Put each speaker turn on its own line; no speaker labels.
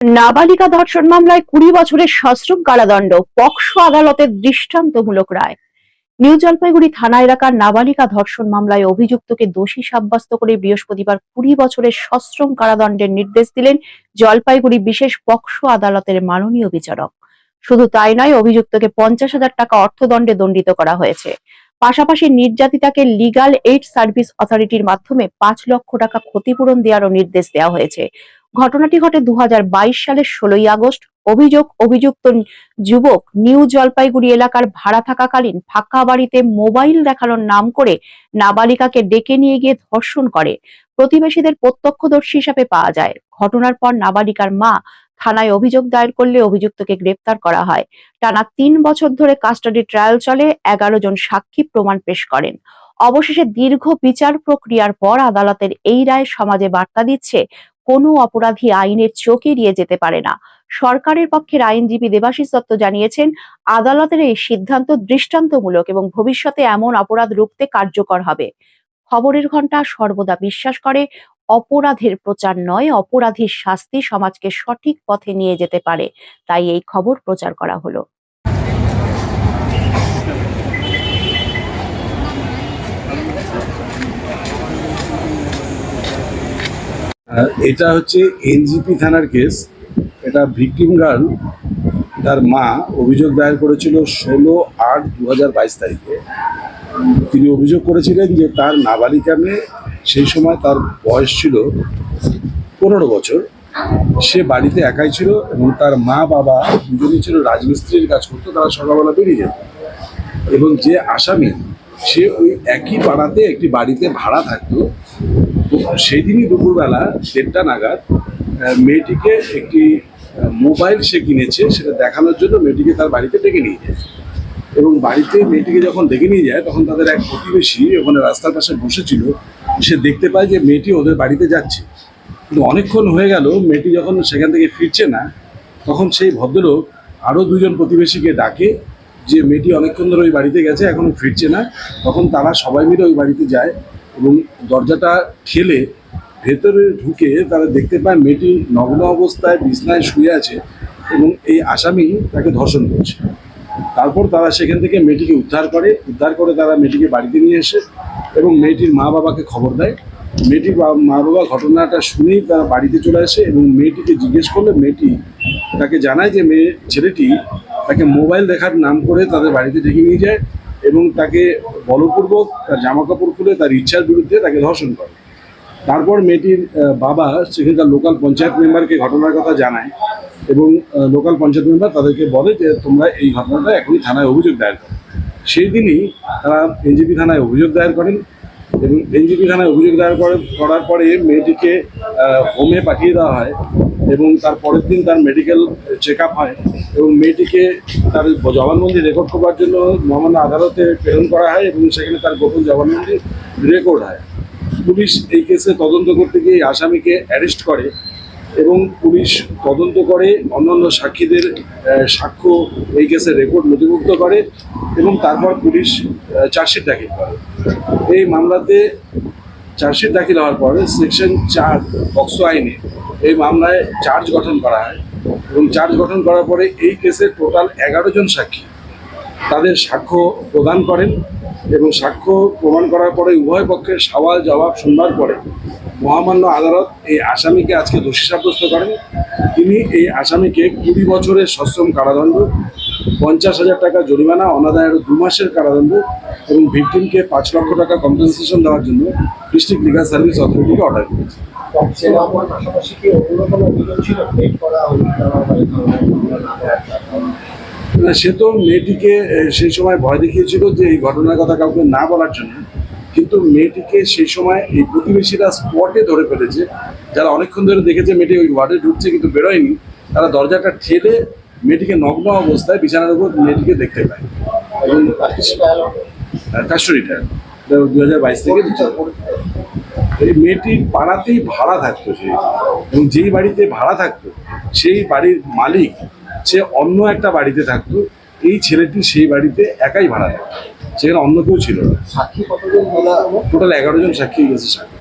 নাবালিকা ধর্ষণ মামলায় কুড়ি বছরের সশ্রম কারাদণ্ড, পক্সো আদালতের দৃষ্টান্তমূলক রায়। নিউ জলপাইগুড়ি থানা এলাকার নাবালিকা ধর্ষণ মামলায় অভিযুক্তকে দোষী সাব্যস্ত করে বৃহস্পতিবার কুড়ি বছরের সশ্রম কারাদণ্ডের নির্দেশ দিলেন জলপাইগুড়ি বিশেষ পক্সো আদালতের মাননীয় বিচারক। শুধু তাই নয়, অভিযুক্তকে পঞ্চাশ হাজার টাকা অর্থদণ্ডে দণ্ডিত করা হয়েছে। পাশাপাশি নির্যাতিতাকে লিগাল এইড সার্ভিস অথরিটির মাধ্যমে পাঁচ লক্ষ টাকা ক্ষতিপূরণ দেওয়ারও নির্দেশ দেওয়া হয়েছে। ঘটনাটি ঘটে দু হাজার বাইশ সালের ষোলোই আগস্ট। অভিযোগ, অভিযুক্ত যুবক নিউ জলপাইগুড়ি এলাকার ভাড়া থাকাকালীন ফাঁকা বাড়িতে মোবাইল দেখানোর নাম করে নাবালিকাকে ডেকে নিয়ে গিয়ে ধর্ষণ করে। প্রতিবেশীদের প্রত্যক্ষদর্শী হিসাবে পাওয়া যায়। ঘটনার পর নাবালিকার মা থানায় অভিযোগ দায়ের করলে অভিযুক্তকে গ্রেপ্তার করা হয়। টানা তিন বছর ধরে কাস্টাডি ট্রায়াল চলে, এগারো জন সাক্ষী প্রমাণ পেশ করেন। অবশেষে দীর্ঘ বিচার প্রক্রিয়ার পর আদালতের এই রায় সমাজে বার্তা দিচ্ছে কোনো অপরাধী আইনের চোখ এড়িয়ে যেতে পারে না। সরকারের পক্ষের আইনজীবী দেবাশিস দত্ত জানিয়েছেন, আদালতের এই সিদ্ধান্ত দৃষ্টান্তমূলক এবং ভবিষ্যতে এমন অপরাধ রুখতে কার্যকর হবে। খবরের ঘণ্টা সর্বদা বিশ্বাস করে, অপরাধের প্রচার নয়, অপরাধীর শাস্তি সমাজকে সঠিক পথে নিয়ে যেতে পারে। তাই এই খবর প্রচার করা হলো।
এটা হচ্ছে এনজিপি থানার কেস। এটা ভিকটিম গার্ল, তার মা অভিযোগ দায়ের করেছিল ষোলো আট দু হাজার বাইশ তারিখে। তিনি অভিযোগ করেছিলেন যে তার নাবালিকা মেয়ে সেই সময় তার বয়স ছিল পনেরো বছর। সে বাড়িতে একাই ছিল এবং তার মা বাবা দুজনেই ছিল রাজমিস্ত্রির কাজ করতো, তারা সকালবেলা বেরিয়ে যেত। এবং যে আসামি, সে ওই একই পাড়াতে একটি বাড়িতে ভাড়া থাকতো। সেই দিনই দুপুরবেলা দেড়টা নাগাদ মেয়েটিকে একটি মোবাইল সে কিনেছে, সেটা দেখানোর জন্য মেয়েটিকে তার বাড়িতে ডেকে নিয়ে যায়। এবং বাড়িতে মেয়েটিকে যখন ডেকে নিয়ে যায়, তখন তাদের এক প্রতিবেশী ওখানে রাস্তার পাশে বসেছিল। সে দেখতে পায় যে মেয়েটি ওদের বাড়িতে যাচ্ছে। কিন্তু অনেকক্ষণ হয়ে গেল, মেয়েটি যখন সেখান থেকে ফিরছে না, তখন সেই ভদ্রলোক আরও দুজন প্রতিবেশীকে ডাকে যে, মেয়েটি অনেকক্ষণ ধরে ওই বাড়িতে গেছে, এখনও ফিরছে না। তখন তারা সবাই মিলে ওই বাড়িতে যায়। এবং দরজাটা ঠেলে ভেতরে ঢুকে তারা দেখতে পায় মেয়েটি নগ্ন অবস্থায় বিছনায় শুয়ে আছে এবং এই আসামি তাকে ধর্ষণ করছে। তারপর তারা সেখান থেকে মেয়েটিকে উদ্ধার করে উদ্ধার করে তারা মেয়েটিকে বাড়িতে নিয়ে এসে এবং মেয়েটির মা বাবাকে খবর দেয়। মেয়েটির মা বাবা ঘটনাটা শুনেই তারা বাড়িতে চলে আসে এবং মেয়েটিকে জিজ্ঞেস করলে মেয়েটি তাকে জানায় যে মেয়ে ছেলেটি তাকে মোবাইল দেখার নাম করে তাদের বাড়িতে ডেকে নিয়ে যায়। এবং তাকে বলপূর্বক তার জামা কাপড় খুলে তার ইচ্ছার বিরুদ্ধে তাকে ধর্ষণ করে। তারপর মেয়েটির বাবা সেখানকার লোকাল পঞ্চায়েত মেম্বারকে ঘটনার কথা জানায় এবং লোকাল পঞ্চায়েত মেম্বার তাদেরকে বলে যে তোমরা এই ঘটনাটা এখনই থানায় অভিযোগ দায়ের করো। সেই দিনই তারা এনজিপি থানায় অভিযোগ দায়ের করেন এবং এনজিপি থানায় অভিযোগ দায়ের করে করার পরে মেয়েটিকে হোমে পাঠিয়ে দেওয়া হয়। এবং তার পরের দিন তার মেডিকেল চেক আপ হয় এবং মেয়েটিকে তার জবানবন্দি রেকর্ড করবার জন্য মহামান্য আদালতে প্রেরণ করা হয় এবং সেখানে তার গোপন জবানবন্দি রেকর্ড হয়। পুলিশ এই কেসে তদন্ত করতে গিয়ে আসামিকে অ্যারেস্ট করে এবং পুলিশ তদন্ত করে অন্যান্য সাক্ষীদের সাক্ষ্য এই কেসে রেকর্ড নথিভুক্ত করে এবং তারপর পুলিশ চার্জশিট দাখিল করে। এই মামলাতে চার্জশিট দাখিল হওয়ার পরে সেকশন চার, বক্স আইনে এই মামলায় চার্জ গঠন করা হয় এবং চার্জ গঠন করার পরে এই কেসে টোটাল এগারো জন সাক্ষী তাদের সাক্ষ্য প্রদান করেন এবং সাক্ষ্য প্রমাণ করার পরে উভয় পক্ষের সওয়াল জবাব শুনবার পরে মহামান্য আদালত এই আসামিকে আজকে দোষী সাব্যস্ত করেন। তিনি এই আসামিকে কুড়ি বছরের সশ্রম কারাদণ্ড পঞ্চাশ হাজার টাকা জরিমানা অনাদায়ের দু মাসের কারাদণ্ড এবং ভিকটিমকে পাঁচ লক্ষ টাকা কম্পেনসেশন দেওয়ার জন্য ডিস্ট্রিক্ট লিগাল সার্ভিস অথরিটিকে অর্ডার করেছে?
না
সে তো মেয়েটিকে সেই সময় ভয় দেখিয়েছিল যে এই ঘটনার কথা কাউকে না বলার জন্য। কিন্তু মেয়েটিকে সেই সময় এই প্রতিবেশীরা স্পটে ধরে ফেলেছে। যারা অনেকক্ষণ ধরে দেখেছে মেয়েটি ওই ওয়ার্ডে ঢুকছে কিন্তু বেরোয়নি। তারা দরজাটা ঠেলে মেয়েটিকে নগ্ন অবস্থায় বিছানার উপর মেয়েটিকে দেখতে পায়। এবং কাস্টডিটা দু হাজার বাইশ থেকে এই মেয়েটির পাড়াতেই ভাড়া থাকতো সে। এবং যেই বাড়িতে ভাড়া থাকতো সেই বাড়ির মালিক সে অন্য একটা বাড়িতে থাকতো। এই ছেলেটি সেই বাড়িতে একাই ভাড়া থাকতো। সেখানে অন্য কেউ ছিল না।
সাক্ষী কতজন
টোটাল এগারো জন সাক্ষী গেছে সাক্ষী।